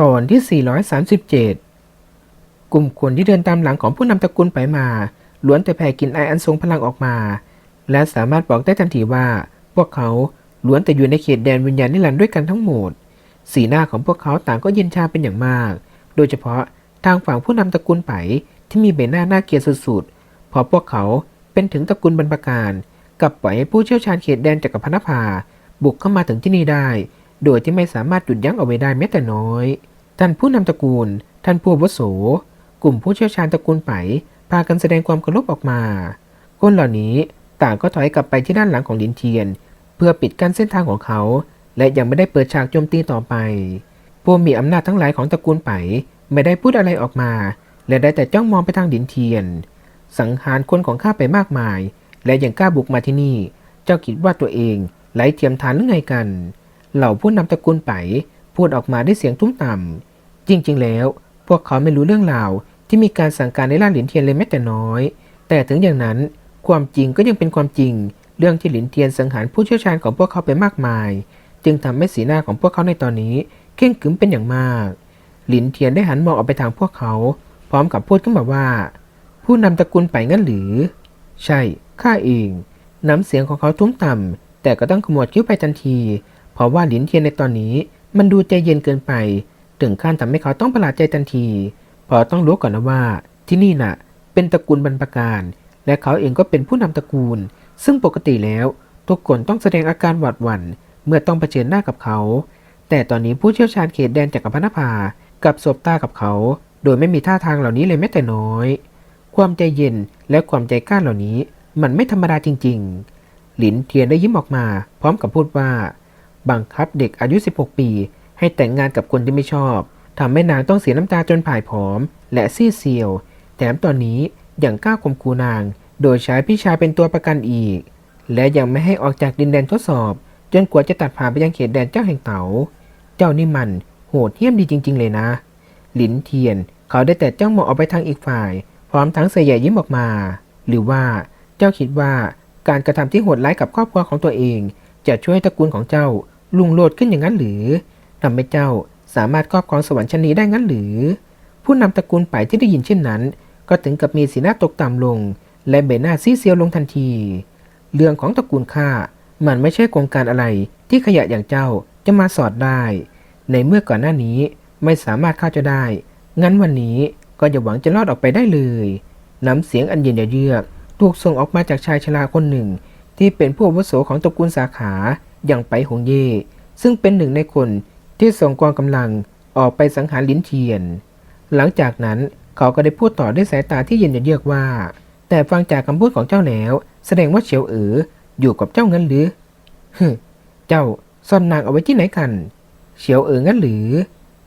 ตอนที่ 437 กลุ่มคนที่เดินตามหลังของผู้นำตระกูลไปมาล้วนแต่แผ่กลินไออันทรงพลังออกมา และสามารถบอกได้ทันทีว่า พวกเขาล้วนแต่อยู่ในเขตแดนวิญญาณนิรันดร์ด้วยกันทั้งหมด สีหน้าของพวกเขาต่างก็เย็นชาเป็นอย่างมาก โดยเฉพาะทางฝั่งผู้นำตระกูลไปที่มีใบหน้าหน่าเกลียดสุดๆเพราะพวกเขาเป็นถึงตระกูลบรรพการกับปล่อยให้ผู้เชี่ยวชาญเขตแดนจักรพรรดิภาบุกเข้ามาถึงที่นี่ได้ โดยที่ไม่สามารถหยุดยั้งเอาไว้ได้แม้แต่น้อย ท่านผู้นำตระกูล ท่านผู้วุโส กลุ่มผู้เชี่ยวชาญตระกูลไปพากันแสดงความเคารพออกมา คนเหล่านี้ต่างก็ถอยกลับไปที่ด้านหลังของลินเทียน เพื่อปิดกั้นเส้นทางของเขา และยังไม่ได้เปิดฉากโจมตีต่อไป ผู้มีอำนาจทั้งหลายของตระกูลไปไม่ได้พูดอะไรออกมา และได้แต่จ้องมองไปทางลินเทียน สังหารคนของข้าไปมากมาย และยังกล้าบุกมาที่นี่ เจ้าคิดว่าตัวเองไร้เทียมทานหรือไงกัน เหล่าผู้นำตระกูลไปพูดออกมาด้วยเสียงทุ้มต่ำ จริงๆ แล้ว พวกเขาไม่รู้เรื่องราวที่มีการสั่งการในล่าหลินเทียนเลยแม้แต่น้อย แต่ถึงอย่างนั้นความจริงก็ยังเป็นความจริง เรื่องที่หลินเทียนสังหารผู้เชี่ยวชาญของพวกเขาไปมากมาย จึงทำให้สีหน้าของพวกเขาในตอนนี้เข่งขรึมเป็นอย่างมาก หลินเทียนได้หันมองออกไปทางพวกเขา พร้อมกับพูดขึ้นมาว่า ผู้นำตระกูลไปงั้นหรือ ใช่ข้าเองน้ำเสียงของเขาทุ้มต่ำแต่ก็ต้องขมวดคิ้วไปทันที เพราะว่าหลินเทียนในตอนนี้มันดูใจเย็นเกินไป ถึงขั้นทำให้เขาต้องประหลาดใจทันที เพราะต้องรู้ก่อนนะว่า ที่นี่น่ะ เป็นตระกูลบรรพการ และเขาเองก็เป็นผู้นำตระกูล ซึ่งปกติแล้วทุกคนต้องแสดงอาการหวาดหวั่นเมื่อต้องเผชิญหน้ากับเขา แต่ตอนนี้ผู้เชี่ยวชาญเขตแดนจักรพรรดินภากับสบตากับเขา โดยไม่มีท่าทางเหล่านี้เลยแม้แต่น้อย ความใจเย็นและความใจกล้าเหล่านี้ มันไม่ธรรมดาจริง ๆ หลินเทียนได้ยิ้มออกมา พร้อมกับพูดว่า บังคับเด็กอายุ 16 ปี ให้แต่งงานกับคนที่ไม่ชอบทำให้นางต้องเสียน้ำตาจนผ่ายผอม และซีเซียว แถมตอนนี้ยังกล้าข่มขู่นาง โดยใช้พี่ชายเป็นตัวประกันอีก และยังไม่ให้ออกจากดินแดนทดสอบ จนกว่าจะตัดผ่านไปยังเขตแดนเจ้าแห่งเต๋า เจ้านี่มันโหดเหี้ยมดีจริง ๆ เลยนะ หลินเทียน เขาได้แต่จ้องมองออกไปทางอีกฝ่าย พร้อมทั้งเสยใหญ่ยิ้มออกมา หรือว่าเจ้าคิดว่าการกระทำที่โหดร้ายกับครอบครัวของตัวเอง จะช่วยให้ตระกูลของเจ้าลุงโลดขึ้นอย่างนั้นหรือ ทำให้เจ้าสามารถครอบครองสวรรค์ชั้นนี้ได้งั้นหรือ ผู้นำตระกูลไปที่ได้ยินเช่นนั้น ก็ถึงกับมีสีหน้าตกต่ำลง และใบหน้าซีเซียวลงทันที เรื่องของตระกูลข้ามันไม่ใช่โครงการอะไรที่ขยะอย่างเจ้าจะมาสอดได้ ในเมื่อก่อนหน้านี้ไม่สามารถฆ่าจ้าได้ งั้นวันนี้ก็อย่าหวังจะรอดออกไปได้เลย น้ำเสียงอันเย็นเยือกถูกส่งออกมาจากชายชราคนหนึ่ง ที่เป็นผู้อาวุโสของตระกูลสาขาอย่างไปหงเย่ซึ่งเป็นหนึ่งในคน ที่ส่งกองกำลังออกไปสังหารลินเทียน หลังจากนั้นเขาก็ได้พูดต่อด้วยสายตาที่เย็นเยือกว่า แต่ฟังจากคำพูดของเจ้าแล้ว แสดงว่าเฉียวเอ๋ออยู่กับเจ้างั้นหรือฮึเจ้าซ่อนนางเอาไว้ที่ไหนกัน เฉียวเอ๋องั้นหรือ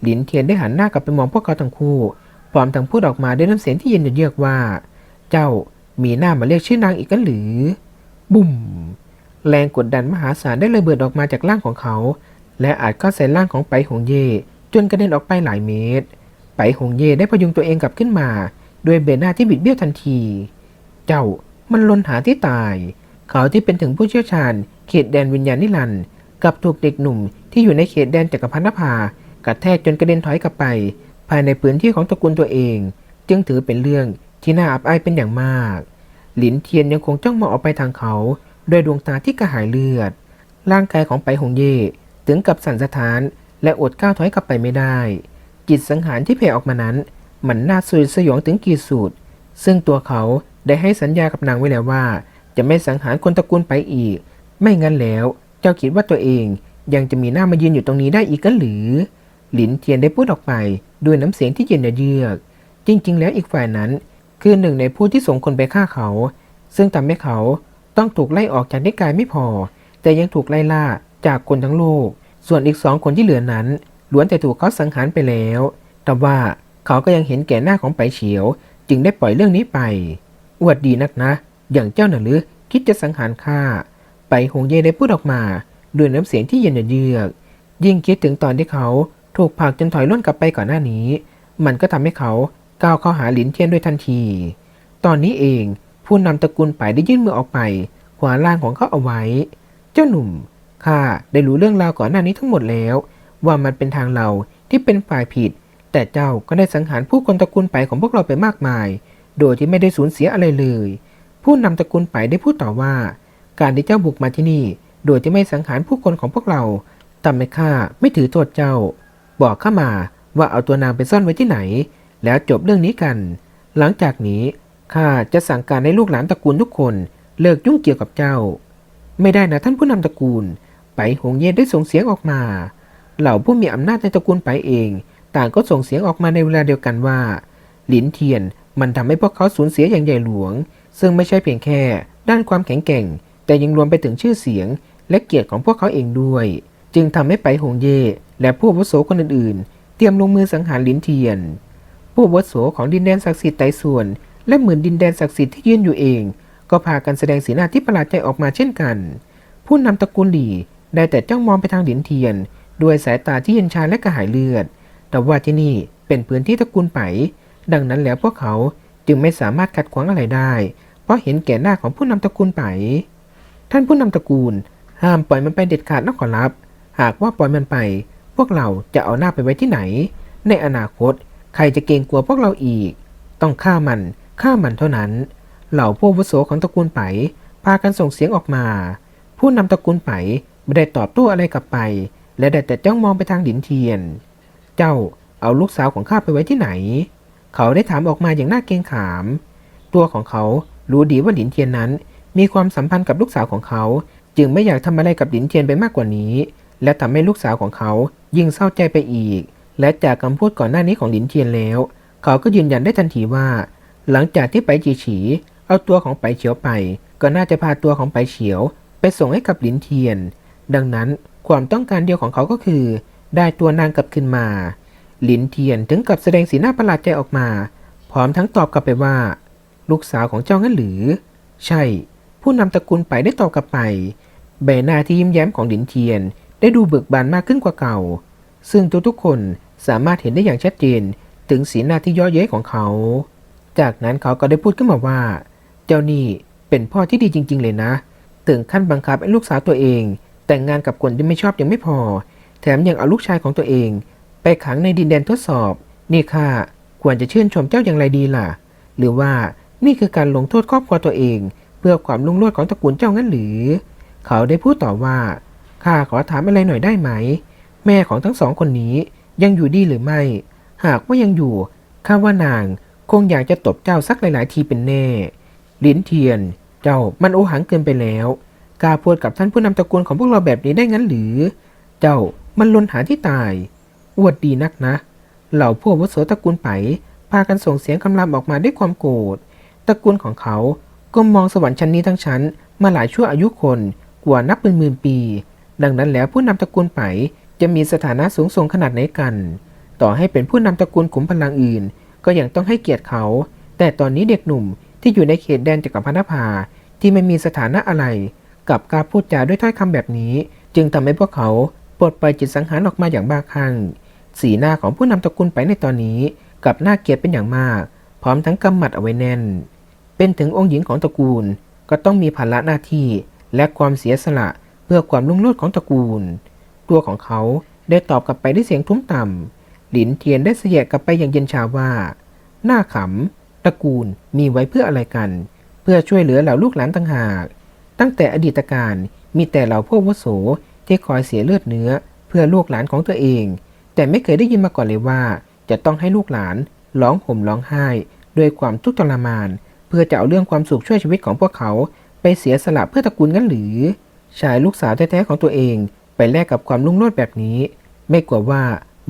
หลินเทียนได้หันหน้ากลับไปมองพวกเขาทั้งคู่พร้อมทั้งพูดออกมาด้วยน้ำเสียงที่เย็นเยือกว่า เจ้ามีหน้ามาเรียกชื่อนางอีกกันหรือ บุ่ม แรงกดดันมหาศาลได้ระเบิดออกมาจากร่างของเขา และอาจเข้าใส่ร่างของไปหงเย่จนกระเด็นออกไปหลายเมตร ไปหงเย่ได้พยุงตัวเองกลับขึ้นมาด้วยเบหน้าที่บิดเบี้ยวทันที เจ้ามันลนหาที่ตาย เขาที่เป็นถึงผู้เชี่ยวชาญ เขตแดนวิญญาณนิรันด์กับถูกเด็กหนุ่มที่อยู่ในเขตแดนจักรพรรดิภากระแทกจนกระเด็นถอยกลับไป ภายในพื้นที่ของตระกูลตัวเอง จึงถือเป็นเรื่องที่น่าอับอายเป็นอย่างมาก หลินเทียนยังคงจ้องมองออกไปทางเขา ด้วยดวงตาที่กระหายเลือด ร่างกายของไปหงเย่ ถึงกับสั่นสะท้าน และอดก้าวถอยกลับไปไม่ได้ จิตสังหารที่แผ่ออกมานั้น มันน่าสยดสยองถึงกีดสุดซึ่งตัวเขาได้ให้สัญญากับนางไว้แล้วว่า จะไม่สังหารคนตระกูลไปอีก ไม่งั้นแล้ว เจ้าคิดว่าตัวเองยังจะมีหน้ามายืนอยู่ตรงนี้ได้อีกกันหรือ หลินเทียนได้พูดออกไปด้วยน้ำเสียงที่เย็นเยือก จริง ๆ แล้วอีกฝ่ายนั้น คือหนึ่งในผู้ที่ส่งคนไปฆ่าเขา ซึ่งทำให้เขาต้องถูกไล่ออกจากนิกายไม่พอ แต่ยังถูกไล่ล่า จากคนทั้งโลก ส่วนอีกสองคนที่เหลือนั้นล้วนแต่ถูกเขาสังหารไปแล้ว แต่ว่าเขาก็ยังเห็นแก่หน้าของไปเฉียว จึงได้ปล่อยเรื่องนี้ไป อวดดีนักนะ อย่างเจ้าหน่ะหรือคิดจะสังหารข้า ไปหงเย่ได้พูดออกมาด้วยน้ำเสียงที่เย็นเยือก ยิ่งคิดถึงตอนที่เขาถูกผลักจนถอยล่นกลับไปก่อนหน้านี้ มันก็ทำให้เขาก้าวเข้าหาหลินเทียนด้วยทันที ตอนนี้เองผู้นำตระกูลไปได้ยื่นมือออกไปขวาล่างของเขาเอาไว้ เจ้าหนุ่ม ข้าได้รู้เรื่องราวก่อนหน้านี้ทั้งหมดแล้ว ว่ามันเป็นทางเราที่เป็นฝ่ายผิด แต่เจ้าก็ได้สังหารผู้คนตระกูลไปของพวกเราไปมากมาย โดยที่ไม่ได้สูญเสียอะไรเลย ผู้นำตระกูลไปได้พูดต่อว่า การที่เจ้าบุกมาที่นี่ โดยที่ไม่สังหารผู้คนของพวกเราทำให้ข้าไม่ถือโทษเจ้า บอกข้ามาว่าเอาตัวนางไปซ่อนไว้ที่ไหน แล้วจบเรื่องนี้กัน หลังจากนี้ข้าจะสั่งการให้ลูกหลานตระกูลทุกคน เลิกยุ่งเกี่ยวกับเจ้า ไม่ได้นะท่านผู้นำตระกูล ไปหงเย่ได้ส่งเสียงออกมา เหล่าผู้มีอำนาจในตระกูลไปเอง ต่างก็ส่งเสียงออกมาในเวลาเดียวกันว่า หลินเทียนมันทำให้พวกเขาสูญเสียอย่างใหญ่หลวง ซึ่งไม่ใช่เพียงแค่ด้านความแข็งแกร่ง แต่ยังรวมไปถึงชื่อเสียง และเกียรติของพวกเขาเองด้วย จึงทำให้ไปหงเย่และผู้วุโสคนอื่นๆ เตรียมลงมือสังหารหลินเทียน ผู้วุโสของดินแดนศักดิ์สิทธิ์ไต้ส่วน และหมื่นดินแดนศักดิ์สิทธิ์ที่ยืนอยู่เอง ก็พากันแสดงสีหน้าที่ประหลาดใจออกมาเช่นกัน ผู้นำตระกูลหลี่ ได้แต่จ้องมองไปทางหลินเทียน ด้วยสายตาที่เย็นชาและกระหายเลือด แต่ว่าที่นี่เป็นพื้นที่ตระกูลไป ดังนั้นแล้วพวกเขาจึงไม่สามารถขัดขวางอะไรได้ เพราะเห็นแก่หน้าของผู้นำตระกูลไป ท่านผู้นำตระกูล ห้ามปล่อยมันไปเด็ดขาดนะขอรับ หากว่าปล่อยมันไป พวกเราจะเอาหน้าไปไว้ที่ไหน ในอนาคต ใครจะเกรงกลัวพวกเราอีก ต้องฆ่ามันฆ่ามันเท่านั้น เหล่าผู้วุโสของตระกูลไป พากันส่งเสียงออกมา ผู้นำตระกูลไป ไม่ได้ตอบโต้อะไรกลับไป และได้แต่จ้องมองไปทางหลินเทียน เจ้าเอาลูกสาวของข้าไปไว้ที่ไหน เขาได้ถามออกมาอย่างน่าเกรงขาม ตัวของเขารู้ดีว่าหลินเทียนนั้น มีความสัมพันธ์กับลูกสาวของเขา จึงไม่อยากทำอะไรกับหลินเทียนไปมากกว่านี้ และทำให้ลูกสาวของเขายิ่งเศร้าใจไปอีก และจากคำพูดก่อนหน้านี้ของหลินเทียนแล้ว เขาก็ยืนยันได้ทันทีว่า หลังจากที่ไปจีฉี เอาตัวของไปเฉียวไป ก็น่าจะพาตัวของไปเฉียว ไปส่งให้กับหลินเทียน ดังนั้นความต้องการเดียวของเขาก็คือ ได้ตัวนางกลับคืนมา หลินเทียนถึงกับแสดงสีหน้าประหลาดใจออกมา พร้อมทั้งตอบกลับไปว่า ลูกสาวของเจ้างั้นหรือ ใช่ ผู้นำตระกูลไปได้ตอบกลับไป ใบหน้าที่ยิ้มแย้มของหลินเทียน ได้ดูเบิกบานมากขึ้นกว่าเก่า ซึ่งทุกๆคนสามารถเห็นได้อย่างชัดเจน ถึงสีหน้าที่ย่อเย้ยของเขา จากนั้นเขาก็ได้พูดขึ้นมาว่า เจ้านี่เป็นพ่อที่ดีจริง ๆ เลยนะ ถึงขั้นบังคับให้ลูกสาวตัวเอง แต่งงานกับคนที่ไม่ชอบยังไม่พอ แถมยังเอาลูกชายของตัวเอง ไปขังในดินแดนทดสอบ นี่ค่ะ ควรจะชื่นชมเจ้าอย่างไรดีล่ะ หรือว่านี่คือการลงโทษครอบครัวตัวเอง เพื่อความลุ่งโลดของตระกูลเจ้างั้นหรือ เขาได้พูดต่อว่าข้าขอถามอะไรหน่อยได้ไหม แม่ของทั้งสองคนนี้ยังอยู่ดีหรือไม่ หากว่ายังอยู่ข้าว่านางคงอยากจะตบเจ้าสักหลาย ๆ ทีเป็นแน่ ลิ้นเทียน เจ้ามันโอหังเกินไปแล้ว กล้าพูดกับท่านผู้นำตระกูลของพวกเราแบบนี้ได้งั้นหรือ เจ้ามันลนหาที่ตาย อวดดีนักนะ เหล่าพวกวุโสตระกูลไปพากันส่งเสียงคำรามออกมาด้วยความโกรธ ตระกูลของเขาก็มองสวรรค์ชั้นนี้ทั้งชั้น มาหลายชั่วอายุคนกว่านับเป็นหมื่นปี ดังนั้นแล้วผู้นำตระกูลไปจะมีสถานะสูงส่งขนาดไหนกัน ต่อให้เป็นผู้นำตระกูลขุมพลังอื่น ก็ยังต้องให้เกียรติเขา แต่ตอนนี้เด็กหนุ่มที่อยู่ในเขตแดนจักรพรรดิภาที่ไม่มีสถานะอะไร กับการพูดจาด้วยถ้อยคำแบบนี้ จึงทำให้พวกเขาปลดปล่อยจิตสังหารออกมาอย่างบ้าคลั่งสีหน้าของผู้นำตระกูลไปในตอนนี้กับหน่าเกลียดเป็นอย่างมาก พร้อมทั้งกำหมัดเอาไว้แน่น เป็นถึงองค์หญิงของตระกูลก็ต้องมีภาระหน้าที่และความเสียสละเพื่อความรุ่งโรจน์ของตระกูล ตัวของเขาได้ตอบกลับไปด้วยเสียงทุ้มต่ำหลินเทียนได้เสียกลับไปอย่างเย็นชาว่า หน้าขำตระกูลมีไว้เพื่ออะไรกัน เพื่อช่วยเหลือเหล่าลูกหลานต่างหาก ตั้งแต่อดีตการมีแต่เหล่าพวกวโสที่คอยเสียเลือดเนื้อ เพื่อลูกหลานของตัวเอง แต่ไม่เคยได้ยินมาก่อนเลยว่า จะต้องให้ลูกหลานร้องห่มร้องไห้ ด้วยความทุกข์ทรมาน เพื่อจะเอาเรื่องความสุขช่วยชีวิตของพวกเขา ไปเสียสละเพื่อตระกูลงั้นหรือ ชายลูกสาวแท้ๆของตัวเอง ไปแลกกับความลุ่งโลดแบบนี้ ไม่กลัวว่า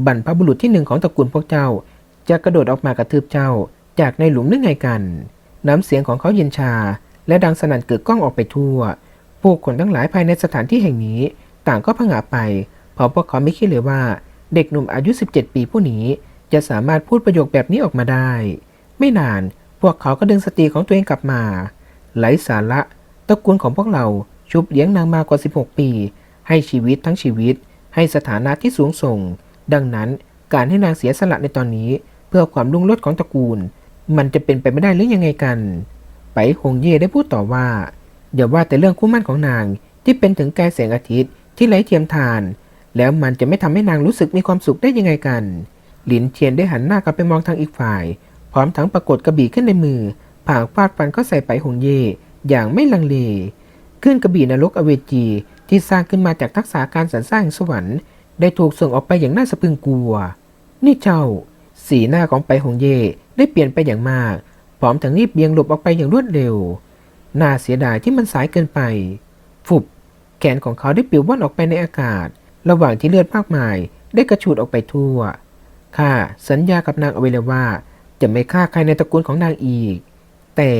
บรรพบุรุษที่หนึ่งของตระกูลพวกเจ้า จะกระโดดออกมากระทืบเจ้า จากในหลุมนึกไงกัน น้ำเสียงของเขาเย็นชา และดังสนั่นเกิดกล้องออกไปทั่ว ผู้คนทั้งหลายภายในสถานที่แห่งนี้ ต่างก็ผงาไป เพราะพวกเขาไม่คิดเลยว่า เด็กหนุ่มอายุ 17 ปีผู้นี้จะสามารถพูดประโยคแบบนี้ออกมาได้ ไม่นานพวกเขาก็ดึงสติของตัวเองกลับมา ไหลสาระตระกูลของพวกเราชุบเลี้ยงนางมากว่า 16 ปี ให้ชีวิตทั้งชีวิต ให้สถานะที่สูงส่ง ดังนั้นการให้นางเสียสละในตอนนี้ เพื่อความรุ่งโรจน์ของตระกูล มันจะเป็นไปไม่ได้หรือยังไงกัน ไปหงเย่ได้พูดต่อว่า อย่าว่าแต่เรื่องคู่มั่นของนางที่เป็นถึงกายแสงอาทิตย์ที่ไร้เทียมทาน แล้วมันจะไม่ทำให้นางรู้สึกมีความสุขได้ยังไงกัน หลินเทียนได้หันหน้ากลับไปมองทางอีกฝ่าย พร้อมทั้งปรากฏกระบี่ขึ้นในมือ ผ่าฟาดฟันก็ใส่ไปหงเย่อย่างไม่ลังเลขึ้นกระบี่นรกอเวจีที่สร้างขึ้นมาจากทักษะการสรรสร้างสวรรค์ได้ถูกส่งออกไปอย่างน่าสะพรึงกลัว นี่เจ้า สีหน้าของไปหงเย่ได้เปลี่ยนไปอย่างมาก อมทั้งรีบเบี่ยงหลบออกไปอย่างรวดเร็ว น่าเสียดายที่มันสายเกินไป ฟุบ แขนของเขาได้ปลิวว่อนออกไปในอากาศ ระหว่างที่เลือดมากมายได้กระฉูดออกไปทั่ว ข้าสัญญากับนางเอาไว้เลยว่า จะไม่ฆ่าใครในตระกูลของนางอีก แต่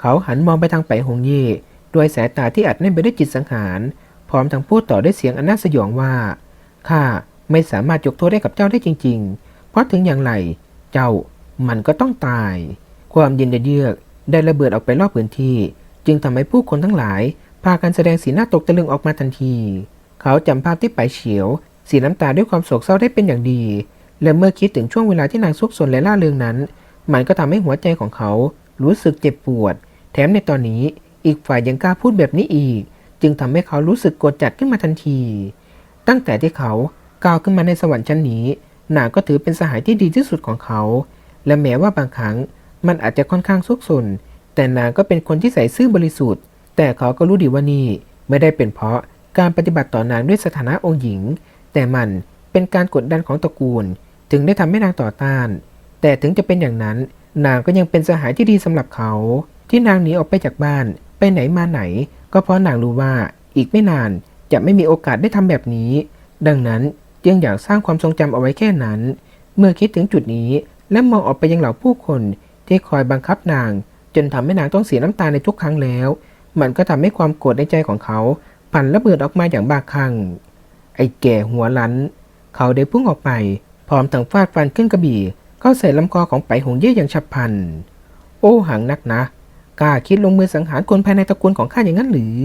เขาหันมองไปทางไปหงเย่ด้วยสายตาที่อัดแน่นไปด้วยจิตสังหาร พร้อมทั้งพูดต่อด้วยเสียงอันน่าสยองว่า ข้าไม่สามารถยกโทษให้กับเจ้าได้จริง ๆ เพราะถึงอย่างไร เจ้ามันก็ต้องตาย ความเย็นเยือกได้ระเบิดออกไปรอบพื้นที่ จึงทำให้ผู้คนทั้งหลาย พากันแสดงสีหน้าตกตะลึงออกมาทันที เขาจำภาพที่ไปเฉียว สีน้ำตาด้วยความโศกเศร้าได้เป็นอย่างดี และเมื่อคิดถึงช่วงเวลาที่นางซุกซนและล่าเริงนั้น มันก็ทำให้หัวใจของเขา รู้สึกเจ็บปวด แถมในตอนนี้อีกฝ่ายยังกล้าพูดแบบนี้อีก จึงทำให้เขารู้สึกโกดจัดขึ้นมาทันที ตั้งแต่ที่เขาก้าวขึ้นมาในสวรรค์ชั้นนี้นางก็ถือเป็นสหายที่ดีที่สุดของเขา และแม้ว่าบางครั้ง มันอาจจะค่อนข้างซุกซนแต่นางก็เป็นคนที่ใส่ซื่อบริสุทธิ์ แต่เขาก็รู้ดีว่านี่ไม่ได้เป็นเพราะการปฏิบัติต่อนางด้วยสถานะองค์หญิง แต่มันเป็นการกดดันของตระกูลจึงได้ทำให้นางต่อต้าน แต่ถึงจะเป็นอย่างนั้น นางก็ยังเป็นสหายที่ดีสำหรับเขา ที่นางหนีออกไปจากบ้าน ไปไหนมาไหน ก็เพราะนางรู้ว่าอีกไม่นานจะไม่มีโอกาสได้ทำแบบนี้ ดังนั้นจึงอยากสร้างความทรงจำเอาไว้แค่นั้น เมื่อคิดถึงจุดนี้และมองออกไปยังเหล่าผู้คน ที่คอยบังคับนาง จนทำให้นางต้องเสียน้ำตาในทุกครั้งแล้ว มันก็ทำให้ความโกรธในใจของเขาปั่นระเบิดออกมาอย่างบ้าคลั่ง ไอ้แก่หัวลันเขาได้พุ่งออกไป พร้อมทั้งฟาดฟันขึ้นกระบี่เข้าใส่ลำคอของไปหงเย่อย่างฉับพลัน โอ้หังนักนะกล้าคิดลงมือสังหารคนภายในตระกูลของข้าอย่างนั้นหรือ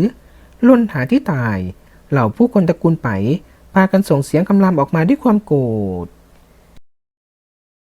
ล้นหาที่ตาย เหล่าผู้คนตระกูลไปพากันส่งเสียงคำรามออกมาด้วยความโกรธ